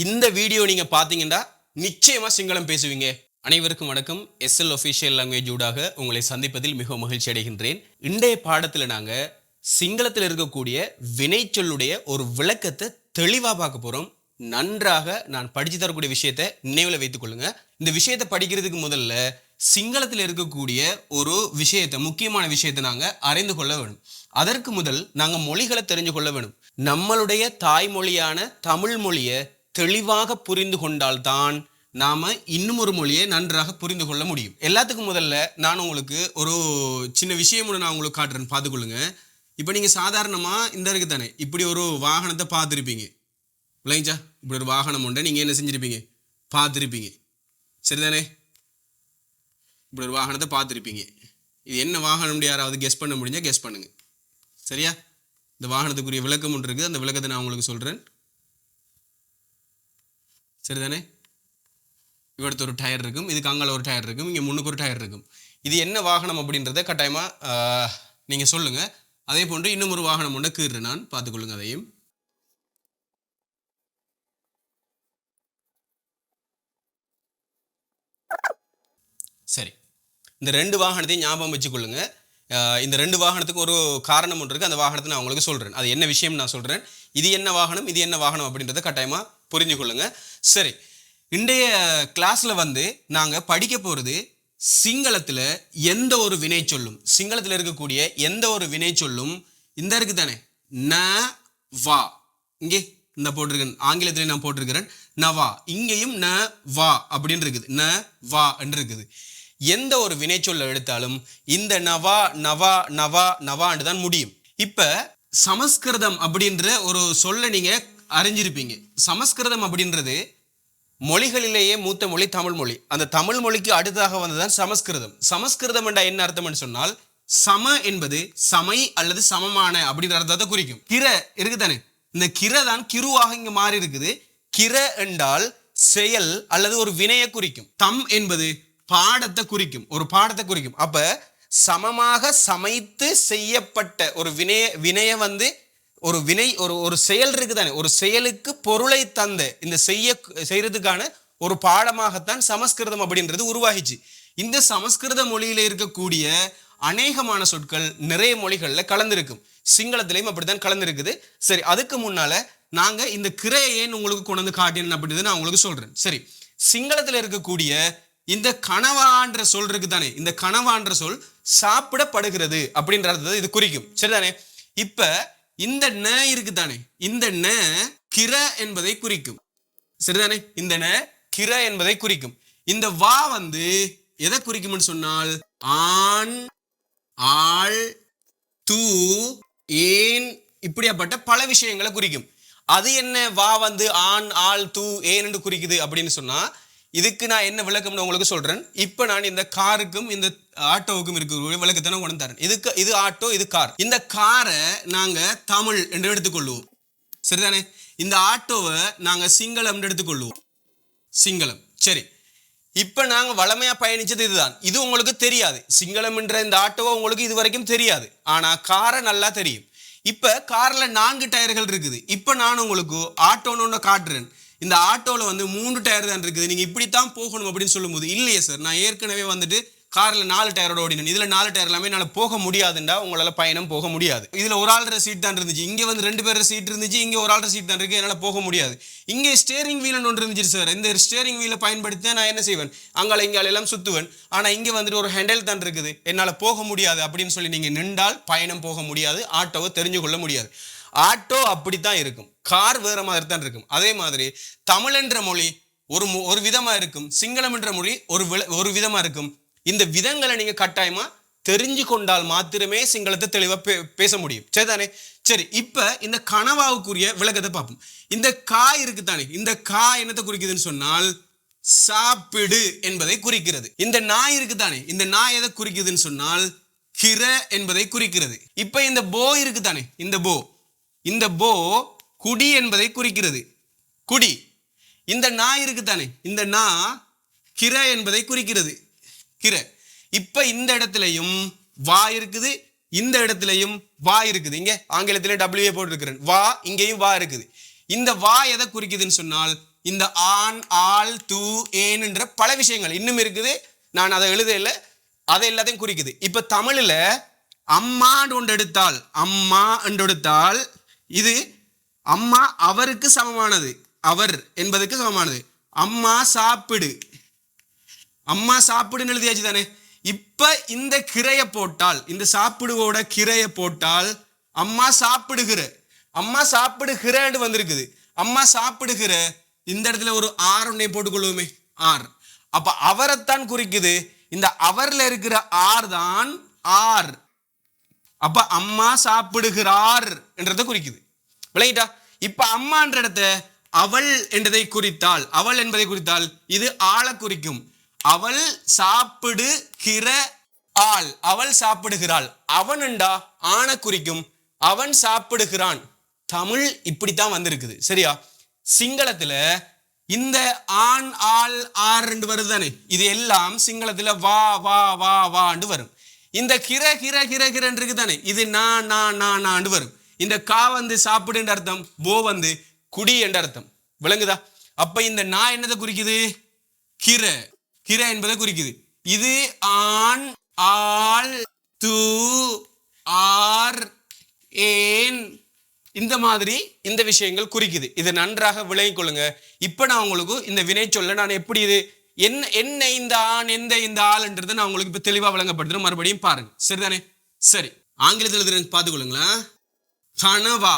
இந்த வீடியோ நீங்கள் பார்த்தீங்கன்னா நிச்சயமாக சிங்களம் பேசுவீங்க. அனைவருக்கும் வணக்கம். எஸ்எல் ஒஃபிஷியல் லாங்குவேஜ் ஊடாக உங்களை சந்திப்பதில் மிகவும் மகிழ்ச்சி அடைகின்றேன். இன்றைய பாடத்தில் நாங்கள் சிங்களத்தில் இருக்கக்கூடிய வினைச்சொல்லுடைய ஒரு விளக்கத்தை தெளிவாக பார்க்க போகிறோம் நன்றாக நான் படித்து தரக்கூடிய விஷயத்தை நினைவில் வைத்துக் கொள்ளுங்க. இந்த விஷயத்தை படிக்கிறதுக்கு முதல்ல சிங்களத்தில் இருக்கக்கூடிய ஒரு விஷயத்தை முக்கியமான விஷயத்தை நாங்கள் அறிந்து கொள்ள வேணும். அதற்கு முதல் நாங்கள் மொழிகளை தெரிஞ்சு கொள்ள வேணும். நம்மளுடைய தாய்மொழியான தமிழ் மொழியை தெளிவாக புரிந்து கொண்டால்தான் நாம் இன்னும் ஒரு மொழியை நன்றாக புரிந்து கொள்ள முடியும். எல்லாத்துக்கும் முதல்ல நான் உங்களுக்கு ஒரு சின்ன விஷயம் ஒன்று நான் உங்களுக்கு காட்டுறேன். பார்த்துக்கொள்ளுங்க. இப்போ நீங்கள் சாதாரணமாக இந்த இருக்கு தானே இப்படி ஒரு வாகனத்தை பார்த்துருப்பீங்க. இல்லைங்கச்சா இப்படி ஒரு வாகனம் உண்டு நீங்கள் என்ன செஞ்சுருப்பீங்க? பார்த்துருப்பீங்க. சரிதானே? இப்படி ஒரு வாகனத்தை பார்த்துருப்பீங்க. இது என்ன வாகனம்னு யாராவது கெஸ் பண்ண முடிஞ்சால் கெஸ் பண்ணுங்க. சரியா? இந்த வாகனத்துக்குரிய விளக்கம் ஒன்று இருக்குது. அந்த விளக்கத்தை நான் உங்களுக்கு சொல்கிறேன் சரிதானே? இவடுத்து ஒரு டயர் இருக்கும் இதுக்கு அங்கால ஒரு டயர் இருக்கும் இங்கே முன்னுக்கு ஒரு டயர் இருக்கும். இது என்ன வாகனம் அப்படின்றத கட்டாயமாக நீங்கள் சொல்லுங்கள் அதே போன்று இன்னும் ஒரு வாகனம் ஒன்று கீறுறேன் நான் பார்த்துக்கொள்ளுங்க அதையும். சரி. இந்த ரெண்டு வாகனத்தையும் ஞாபகம் வச்சுக்கொள்ளுங்க இந்த ரெண்டு வாகனத்துக்கு ஒரு காரணம் ஒன்று இருக்குது அந்த வாகனத்தை நான் உங்களுக்கு சொல்கிறேன் அது என்ன விஷயம் நான் சொல்கிறேன் இது என்ன வாகனம் இது என்ன வாகனம் அப்படின்றத கட்டாயமாக புரிஞ்சு கொள்ளுங்க சரி இன்றைய கிளாஸில் வந்து நாங்கள் படிக்க போகிறது சிங்களத்தில் எந்த ஒரு வினை சொல்லும்? சிங்களத்தில் இருக்கக்கூடிய எந்த ஒரு வினை சொல்லும்? இந்த இருக்கு தானே. ந வா. இங்கே இந்த போட்டிருக்கேன். ஆங்கிலத்திலே நான் போட்டிருக்கிறேன். நவா இங்கேயும் ந வா அப்படின்னு இருக்குது. ந வா என்று இருக்குது. எந்த ஒரு வினைச்சொல்லை எடுத்தாலும் இந்த நவா நவா நவா நவான்னு தான் முடியும். இப்ப சமஸ்கிருதம் அப்படின்ற ஒரு சொல்ல நீங்க அறிஞ்சிருப்பீங்க. சமஸ்கிருதம் அப்படின்றது மொழிகளிலேயே மூத்த மொழி தமிழ் மொழி. அந்த தமிழ் மொழிக்கு அடுத்ததாக வந்ததுதான் சமஸ்கிருதம். சமஸ்கிருதம் என்ற என்ன அர்த்தம்னு சொன்னால் சம என்பது சமை அல்லது சமமான அப்படின்ற அர்த்தத்தை குறிக்கும். கிர இருக்குதானே? இந்த கிர தான் கிருவாக இங்க மாறி இருக்குது. கிர என்றால் செயல் அல்லது ஒரு வினையை குறிக்கும். தம் என்பது பாடத்தை குறிக்கும். ஒரு பாடத்தை குறிக்கும். அப்ப சமமாக சமைத்து செய்யப்பட்ட ஒரு வினைய வினைய வந்து ஒரு வினை ஒரு ஒரு செயல் இருக்குதானே? ஒரு செயலுக்கு பொருளை தந்த இந்த செய்ய செய்யறதுக்கான ஒரு பாடமாகத்தான் சமஸ்கிருதம் அப்படின்றது உருவாகிச்சு. இந்த சமஸ்கிருத மொழியில இருக்கக்கூடிய அநேகமான சொற்கள் நிறைய மொழிகளில் கலந்துருக்கும். சிங்களத்திலையும் அப்படித்தான் கலந்துருக்குது. சரி அதுக்கு முன்னால நாங்க இந்த கிரையை ஏன் உங்களுக்கு கொண்டு வந்து காட்டினேன் அப்படின்றத நான் உங்களுக்கு சொல்றேன். சரி சிங்களத்தில் இருக்கக்கூடிய இந்த கனவான்ற சொல் இருக்கு தானே இந்த கனவான்ற சொல் சாப்பிடப்படுகிறது அப்படின்றது இது குறிக்கும். சரிதானே? இப்ப இந்த ந இருக்கு தானே இந்த ந கிர என்பதை குறிக்கும். சரிதானே? இந்த ந கிர என்பதை குறிக்கும். இந்த வா வந்து எதை குறிக்கும்னு சொன்னால் ஆண் ஆள் தூ ஏன் இப்படியாப்பட்ட பல விஷயங்களை குறிக்கும். அது என்ன வா வந்து ஆண் ஆள் தூ ஏன் என்று குறிக்குது அப்படின்னு சொன்னா இதுக்கு நான் என்ன விளக்கம்னு உங்களுக்கு சொல்றேன். இப்போ நான் இந்த காருக்கும் இந்த ஆட்டோவுக்கும் இருக்கக்கூடிய விளக்கத்தை நான் கொண்டு தரேன். இதுக்கு இது ஆட்டோ இது கார். இந்த காரை நாங்க தமிழ் என்று எடுத்துக்கொள்வோம். சரிதானே? இந்த ஆட்டோவை நாங்க சிங்களம் என்று எடுத்துக்கொள்வோம். சிங்களம். சரி. இப்போ நாங்கள் வளமையாக பயணித்தது இதுதான். இது உங்களுக்கு தெரியாது. சிங்களம் என்ற இந்த ஆட்டோவை உங்களுக்கு இது வரைக்கும் தெரியாது. ஆனால் காரை நல்லா தெரியும். இப்போ காரில் நான்கு டயர்கள் இருக்குது. இப்போ நான் உங்களுக்கு ஆட்டோன்னு ஒன்று காட்டுறேன். இந்த ஆட்டோவில் வந்து மூன்று டயர் தான் இருக்குது. நீங்கள் இப்படித்தான் போகணும் அப்படின்னு சொல்லும்போது இல்லையே சார். நான் ஏற்கனவே வந்துட்டு காரில் நாலு டயரோட ஓடினேன். இதில் நாலு டயர் எல்லாமே என்னால் போக முடியாதுண்டா. உங்களால் பயணம் போக முடியாது. இதில் ஒரு ஆள்ற சீட் தான் இருந்துச்சு. இங்கே வந்து ரெண்டு பேர் சீட் இருந்துச்சு. இங்கே ஒரு ஆள்ற சீட் தான் இருக்குது என்னால் போக முடியாது. இங்கே ஸ்டேரிங் வீலன் ஒன்று இருந்துச்சு சார் இந்த ஸ்டேரிங் வீலை பயன்படுத்தி தான் நான் என்ன செய்வேன்? அங்கால இங்கால எல்லாம் சுற்றுவேன் ஆனால் இங்கே வந்துட்டு ஒரு ஹேண்டில் தான் இருக்குது. என்னால் போக முடியாது அப்படின்னு சொல்லி நீங்கள் நின்றால் பயணம் போக முடியாது. ஆட்டோவை தெரிஞ்சு கொள்ள முடியாது. ஆட்டோ அப்படித்தான் இருக்கும். கார் வேறு மாதிரி தான் இருக்கும். அதே மாதிரி தமிழ் என்ற மொழி ஒரு ஒரு விதமாக இருக்கும். சிங்களம் என்ற மொழி ஒரு வில- ஒரு விதமாக இருக்கும். இந்த விதங்களை நீங்கள் கட்டாயமாக தெரிஞ்சு கொண்டால் மாத்திரமே சிங்களத்தை தெளிவாக பே- பேச முடியும். சரிதானே? சரி இப்போ இந்த கனவாவுக்குரிய விளக்கத்தை பார்ப்போம். இந்த கா இருக்கு தானே இந்த கா என்னத்தை குறிக்குதுன்னு சொன்னால் சாப்பிடு என்பதை குறிக்கிறது. இந்த நாய் இருக்கு தானே இந்த நாய் எதை குறிக்குதுன்னு சொன்னால் கிர என்பதை குறிக்கிறது. இப்ப இந்த போ இருக்கு தானே இந்த போ. இந்த போ குடி என்பதை குறிக்கிறது. குடி. இந்த நாய் இருக்கு தானே இந்த நா கிர என்பதை குறிக்கிறது. கிர இப்ப இந்த இடத்துலையும் வா இருக்குது இந்த இடத்துலையும் வா இருக்குது. இங்க ஆங்கிலத்திலே டபிள்யூஏ போட்டிருக்கிறேன். வா இங்கேயும் வா இருக்குது. இந்த வா எதை குறிக்குதுன்னு சொன்னால் இந்த ஆண் ஆள் தூ ஏன்ன்ற பல விஷயங்கள். இன்னும் இருக்குது. நான் அதை எழுதல. அதை எல்லாத்தையும் குறிக்குது. இப்ப தமிழ்ல அம்மான்னு ஒன்று எடுத்தால் அம்மா என்று எடுத்தால் இது அம்மா அவருக்கு சமமானது. அவர் என்பதற்கு சமமானது. அம்மா சாப்பிடு. அம்மா சாப்பிடுன்னு எழுதியாச்சு தானே? இப்ப இந்த கிரையை போட்டால் இந்த சாப்பிடுவோட கிரையை போட்டால் அம்மா சாப்பிடுகிற அம்மா சாப்பிடுகிறன்னு வந்திருக்குது. அம்மா சாப்பிடுகிற இந்த இடத்துல ஒரு ஆர் ஒன்னை போட்டுக்கொள்வோமே ஆர் அப்ப அவரைத்தான் குறிக்குது. இந்த அவர்ல இருக்கிற ஆர் தான் ஆர். அப்ப அம்மா சாப்பிடுகிறார் என்றதை குறிக்குது. விளங்கிட்டா? இப்ப அம்மான்ற இடத்த அவள் என்றதை குறித்தால் அவள் என்பதை குறித்தால் இது ஆளை குறிக்கும். அவள் சாப்பிடுகிற ஆள் அவள் சாப்பிடுகிறாள். அவனுண்டா? ஆணை குறிக்கும் அவன் சாப்பிடுகிறான். தமிழ் இப்படித்தான் வந்திருக்குது. சரியா? சிங்களத்துல இந்த ஆண் ஆள் ஆறுண்டு வருது தானே? இது எல்லாம் சிங்களத்துல வா வா வா வாண்டு வரும். இந்த கிர கிர கிர கிரன் இருக்கு தானே? இது நான் நான் நான் நாண்டு வரும். இந்த கா வந்து சாப்பிடு என்ற அர்த்தம் போ வந்து குடி என்ற அர்த்தம். விளங்குதா? அப்ப இந்த நான் என்னதை குறிக்குது? கிர. கிர என்பதை குறிக்குது. இது ஆண் ஆள் தூ ஆர் ஏன் இந்த மாதிரி இந்த விஷயங்கள் குறிக்குது. இது நன்றாக விளங்கிக் கொள்ளுங்க. இப்போ நான் உங்களுக்கு இந்த வினை சொல்ல நான் எப்படி இது என்ன என்ன இந்த ஆண் எந்த இந்த ஆள்ன்றது நான் உங்களுக்கு இப்போ தெளிவாக விளங்கப்படுத்துறேன். மறுபடியும் பாருங்க. சரிதானே? சரி. ஆங்கிலத்தில் எழுதுறேன் பார்த்துக்கொள்ளுங்களேன் கனவா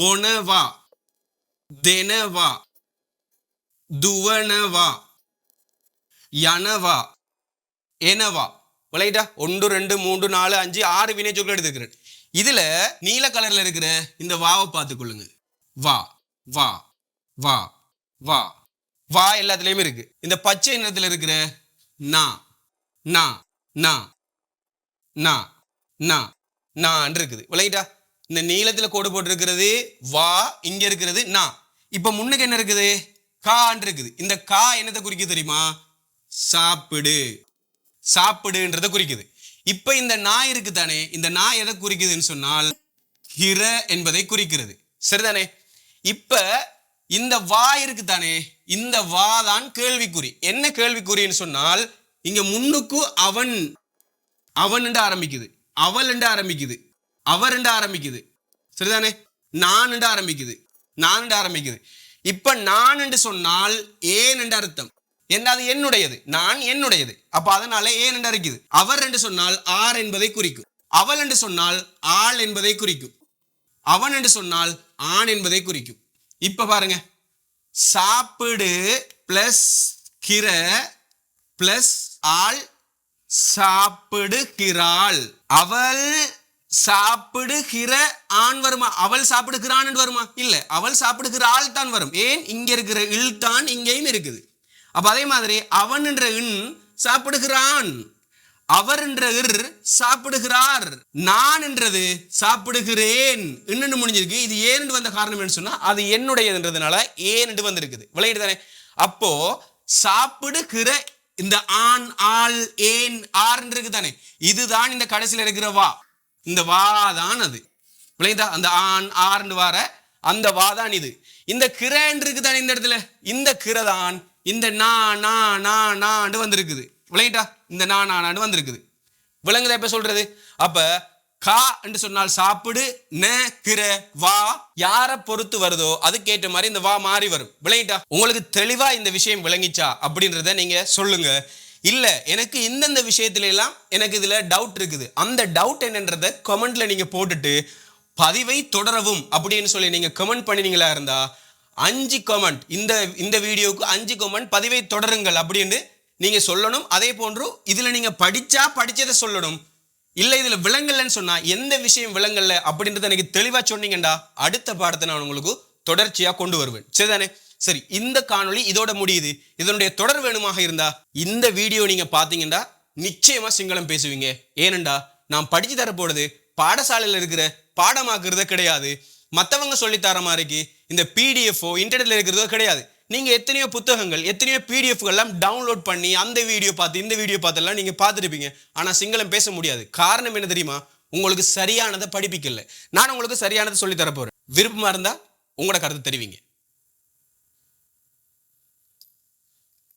பொனவா தெனவா துவனவா. யனவா. எனவா விளையிட்டா ஒன்று ரெண்டு மூன்று நாலு அஞ்சு ஆறு வினை சொற்கள் எடுத்துக்கிறேன் இதுல நீல கலர்ல இருக்கிற இந்த வாவை பார்த்துக்கொள்ளுங்க வா வா வா வா. வா எல்லாத்துலேயுமே இருக்கு. இந்த பச்சை நிறத்தில் இருக்கிற நா நா நா நா நா நான் இருக்குது. விளையிட்டா இந்த நீளத்தில் கோடு போட்டிருக்கிறது வா இங்கே இருக்கிறது நா. இப்போ முன்னுக்கு என்ன இருக்குது? கான் இருக்குது. இந்த கா என்னத்தை குறிக்க தெரியுமா? சாப்பிடு. சாப்பிடுன்றத குறிக்குது. இப்ப இந்த நாய் இருக்கு தானே இந்த நாய் எதை குறிக்குதுன்னு சொன்னால் ஹிர என்பதை குறிக்கிறது. சரிதானே? இப்ப இந்த வா இருக்கு தானே இந்த வா தான் கேள்விக்குறி. என்ன கேள்விக்குறின்னு சொன்னால் இங்க முன்னுக்கு அவன். அவன் ஆரம்பிக்குது. அவள் ஆரம்பிக்குது. அவர் ஆரம்பிக்குது. சரிதானே? நான் ஆரம்பிக்குது. நான் ஆரம்பிக்குது. இப்ப நான் என்று சொன்னால் ஏன் என்று அர்த்தம்? என்ன அது என்னுடையது? நான் என்னுடையது. அப்ப அதனால ஏன் என்று இருக்குது அவர் என்று சொன்னால் ஆர் என்பதை குறிக்கும். அவள் என்று சொன்னால் ஆள் என்பதை குறிக்கும். அவன் என்று சொன்னால் ஆண் என்பதை குறிக்கும். இப்ப பாருங்க. சாப்பிடு பிளஸ் கிர பிளஸ் ஆள் சாப்பிடுகிறாள். அவள் சாப்பிடுகிற ஆண் வருமா? அவள் சாப்பிடுகிறான் வருமா? இல்ல. அவள் சாப்பிடுகிறாள் தான் வரும். ஏன்? இங்க இருக்கிற இல் தான் இங்கேயும் இருக்குது. அப்போ அதே மாதிரி அவன் என்ற இன் சாப்பிடுகிறான். அவர் என்ற இர் சாப்பிடுகிறார். நான் என்றது சாப்பிடுகிறேன். இன்னும் முடிஞ்சிருக்கு. இது ஏன் வந்த காரணம் என்ன சொன்னா அது என்னுடையதுன்றதுனால ஏன் வந்திருக்குது. விளையாடு தானே? அப்போ சாப்பிடுகிற இந்த ஆண் ஆள் ஏன் ஆர் இருக்கு தானே? இதுதான் இந்த கடைசியில் இருக்கிற வா. இந்த வா தான் அது. விளையுதா அந்த ஆண் ஆர்னு வார அந்த வா தான் இது. இந்த கிரன் இருக்கு தானே இந்த இடத்துல? இந்த கிரை தான் இந்த நா நா நா நாண்டு வந்திருக்குது. விளையிட்டா இந்த நா நானாண்டு வந்திருக்குது. விளங்குதா இப்ப சொல்றது? அப்ப கா என்று சொன்னால் சாப்பிடு ந கிர வா யாரை பொறுத்து வருதோ அதுக்கேற்ற மாதிரி இந்த வா மாறி வரும். விளங்கிட்டா? உங்களுக்கு தெளிவா இந்த விஷயம் விளங்கிச்சா? அப்படின்றத நீங்க சொல்லுங்க. இல்ல எனக்கு இந்தந்த விஷயத்துல எல்லாம் எனக்கு இதுல டவுட் இருக்குது. அந்த டவுட் என்னன்றத கமெண்ட்ல நீங்க போட்டுட்டு பதிவை தொடரவும் அப்படின்னு சொல்லி நீங்க கமெண்ட் பண்ணினீங்களா இருந்தா அஞ்சு கமெண்ட் இந்த இந்த வீடியோவுக்கு அஞ்சு கமெண்ட் பதிவை தொடருங்கள் அப்படின்னு நீங்க சொல்லணும். அதே போன்று இதுல நீங்க படிச்சா படிச்சதை சொல்லணும். இல்லை இதுல விளங்கலன்னு சொன்னா எந்த விஷயம் விலங்கல்ல அப்படின்றத எனக்கு தெளிவா சொன்னீங்கடா அடுத்த பாடத்தை நான் உங்களுக்கு தொடர்ச்சியா கொண்டு வருவேன். சரிதானே? சரி இந்த காணொளி இதோட முடியுது. இதனுடைய தொடர் வேணுமாக இருந்தா இந்த வீடியோ நீங்கள் பார்த்தீங்கன்னா நிச்சயமா சிங்களம் பேசுவீங்க. ஏனண்டா நான் படித்து தர பாடசாலையில் இருக்கிற பாடமாக்குறதே கிடையாது. மற்றவங்க சொல்லித்தர மாதிரிக்கு இந்த பிடிஎஃப்ஓ இன்டர்நெட்டில் இருக்கிறதோ கிடையாது. நீங்கள் எத்தனையோ புத்தகங்கள் எத்தனையோ பிடிஎஃப்கள்லாம் டவுன்லோட் பண்ணி அந்த வீடியோ பார்த்து இந்த வீடியோ பார்த்தெல்லாம் நீங்கள் பார்த்துருப்பீங்க. ஆனால் சிங்களம் பேச முடியாது. காரணம் என்ன தெரியுமா? உங்களுக்கு சரியானதை படிப்பிக்கல. நான் உங்களுக்கு சரியானதை சொல்லித்தரப்போகிறேன் விருப்பமாக இருந்தால் உங்களோட கருத்து தெரிவிங்க.